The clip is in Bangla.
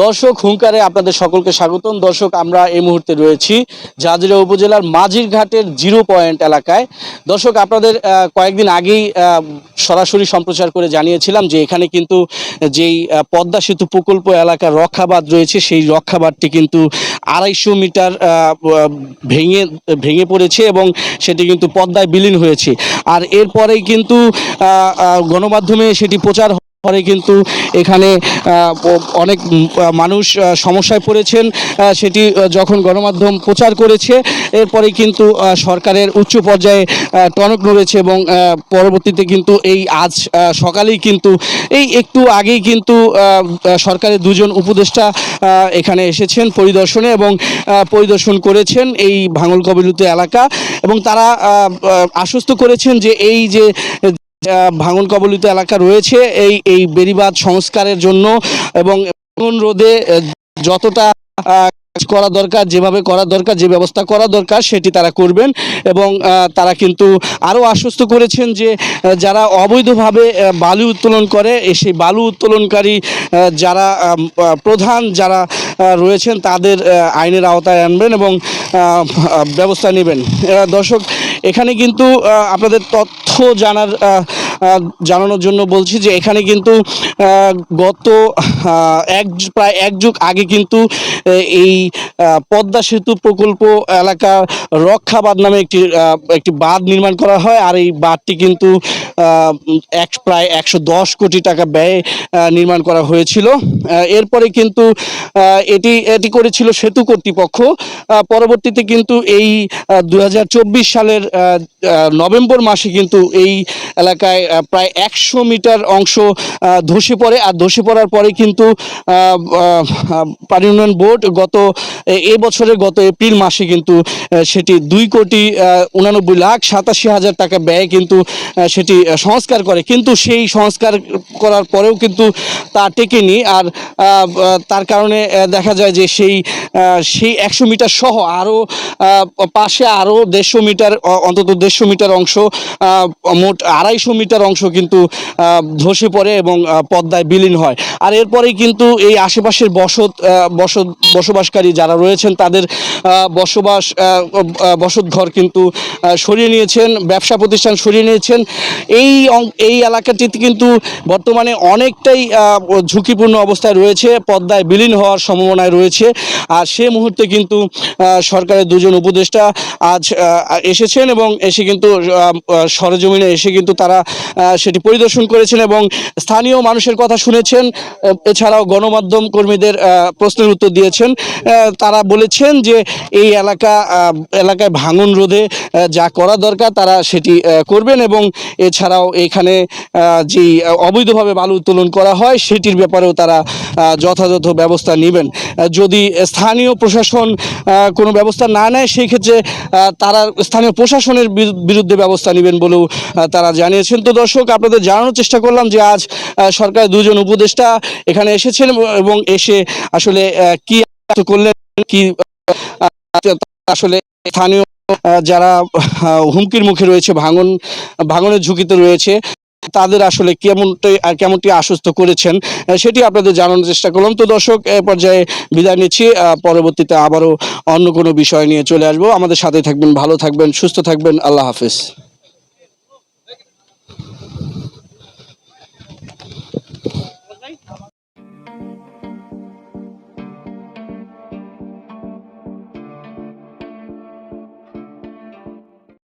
দর্শক হুঙ্কারে আপনাদের সকলকে স্বাগতম। দর্শক, আমরা এই মুহূর্তে রয়েছি জাজিরা উপজেলার মাঝিরঘাটের জিরো পয়েন্ট এলাকায়। দর্শক, আপনাদের কয়েকদিন আগেই সরাসরি সম্প্রচার করে জানিয়েছিলাম যে এখানে কিন্তু যেই পদ্মা সেতু প্রকল্প এলাকার রক্ষাবাদ রয়েছে, সেই রক্ষাবাদটি কিন্তু আড়াইশো মিটার ভেঙে ভেঙে পড়েছে এবং সেটি কিন্তু পদ্মায় বিলীন হয়েছে। আর এরপরেই কিন্তু গণমাধ্যমে সেটি প্রচার পরে কিন্তু এখানে অনেক মানুষ সমস্যায় পড়েছেন সেটি যখন গণমাধ্যম প্রচার করেছে, এরপরে কিন্তু সরকারের উচ্চ পর্যায়ে টনক নড়েছে এবং পরবর্তীতে কিন্তু এই আজ সকালেই কিন্তু, এই একটু আগেই কিন্তু সরকারের দুজন উপদেষ্টা এখানে এসেছেন পরিদর্শনে এবং পরিদর্শন করেছেন এই ভাঙল কবিলিত এলাকা এবং তারা আশ্বস্ত করেছেন যে এই যে ভাঙন কবলিত এলাকা রয়েছে, এই এই বেড়িবাঁধ সংস্কারের জন্য এবং রোধে যতটা কাজ করা দরকার, যেভাবে করা দরকার, যে ব্যবস্থা করা দরকার, সেটি তারা করবেন এবং তারা কিন্তু আরও আশ্বস্ত করেছেন যে যারা অবৈধভাবে বালু উত্তোলন করে সেই বালু উত্তোলনকারী যারা প্রধান যারা রয়েছেন, তাদের আইনের আওতায় আনবেন এবং ব্যবস্থা নেবেন। দর্শক, এখানে কিন্তু আপনাদের জানার আহ, আহ, জানানোর জন্য বলছি যে এখানে কিন্তু গত এক প্রায় এক যুগ আগে কিন্তু এই পদ্মা সেতু প্রকল্প এলাকা রক্ষাবাদ নামে একটি একটি বাঁধ নির্মাণ করা হয়। আর এই বাঁধটি কিন্তু এক, প্রায় একশো দশ কোটি টাকা ব্যয়ে নির্মাণ করা হয়েছিল। এরপরে কিন্তু এটি এটি করেছিল সেতু কর্তৃপক্ষ। পরবর্তীতে কিন্তু এই দু হাজার চব্বিশ সালের নভেম্বর মাসে কিন্তু এই এলাকায় প্রায় একশো মিটার অংশ ধসে পড়ে। আর ধসে পড়ার পরে কিন্তু পানি উন্নয়ন বোর্ড গত, এ- এই বছরের গত এপ্রিল মাসে কিন্তু সেটি দুই কোটি উনানব্বই লাখ সাতাশি হাজার টাকা ব্যয়ে কিন্তু সেটি সংস্কার করে। কিন্তু সেই সংস্কার করার পরেও কিন্তু তা টেকেনি। আর তার কারণে দেখা যায় যে সেই সেই একশো মিটার সহ আরও পাশে আরও দেড়শো মিটার অন্তত দেড়শো মিটার অংশ মোট আড়াইশো মিটার অংশ কিন্তু ধসে পড়ে এবং পদ্মায় বিলীন হয়। আর এরপরেই কিন্তু এই আশেপাশের বসত বসত, বসবাসকারী যারা রয়েছেন, তাদের বসবাস বসত ঘর কিন্তু সরিয়ে নিয়েছেন, ব্যবসা প্রতিষ্ঠান সরিয়ে নিয়েছেন। এই এই এলাকাটিতে কিন্তু বর্তমানে অনেকটাই ঝুঁকিপূর্ণ অবস্থায় রয়েছে, পদ্মায় বিলীন হওয়ার সম্ভাবনায় রয়েছে। আর সে মুহূর্তে কিন্তু সরকারের দুজন উপদেষ্টা আজ এসেছেন এবং এসে কিন্তু সরেজমিনে এসে কিন্তু তারা সেটি পরিদর্শন করেছেন এবং স্থানীয় মানুষের কথা শুনেছেন। এছাড়াও গণমাধ্যম কর্মীদের প্রশ্নের উত্তর দিয়েছেন। তারা বলেছেন যে এই এলাকা এলাকায় ভাঙন রোধে যা করা দরকার তারা সেটি করবেন এবং এছাড়াও এখানে যে অবৈধভাবে বালু উত্তোলন করা হয় সেটির ব্যাপারেও তারা যথাযথ ব্যবস্থা নেবেন। যদি স্থানীয় প্রশাসন কোনো ব্যবস্থা না নেয় সেই ক্ষেত্রে তারা স্থানীয় প্রশাসনের বিরু- বিরুদ্ধে ব্যবস্থা নেবেন বলেও তারা জানিয়েছেন। তো দর্শক, আপনাদের জানানোর চেষ্টা করলাম যে আজ সরকার দুজন উপদেষ্টা এখানে এসেছেন এবং এসে আসলে কি করলেন, কি আসলে স্থানীয় যারা হুমকির মুখে রয়েছে, ভাঙন, ভাঙনের ঝুঁকিতে রয়েছে, তাদের আসলে কেমনটি কেমনটি আশ্বস্ত করেছেন সেটি আপনাদের জানানোর চেষ্টা করলাম। তো দর্শক, এ পর্যায়ে বিদায় নিচ্ছি পরবর্তীতে আবারও অন্য কোনো বিষয় নিয়ে চলে আসব। আমাদের সাথে থাকবেন, ভালো থাকবেন, সুস্থ থাকবেন, আল্লাহ হাফিজ।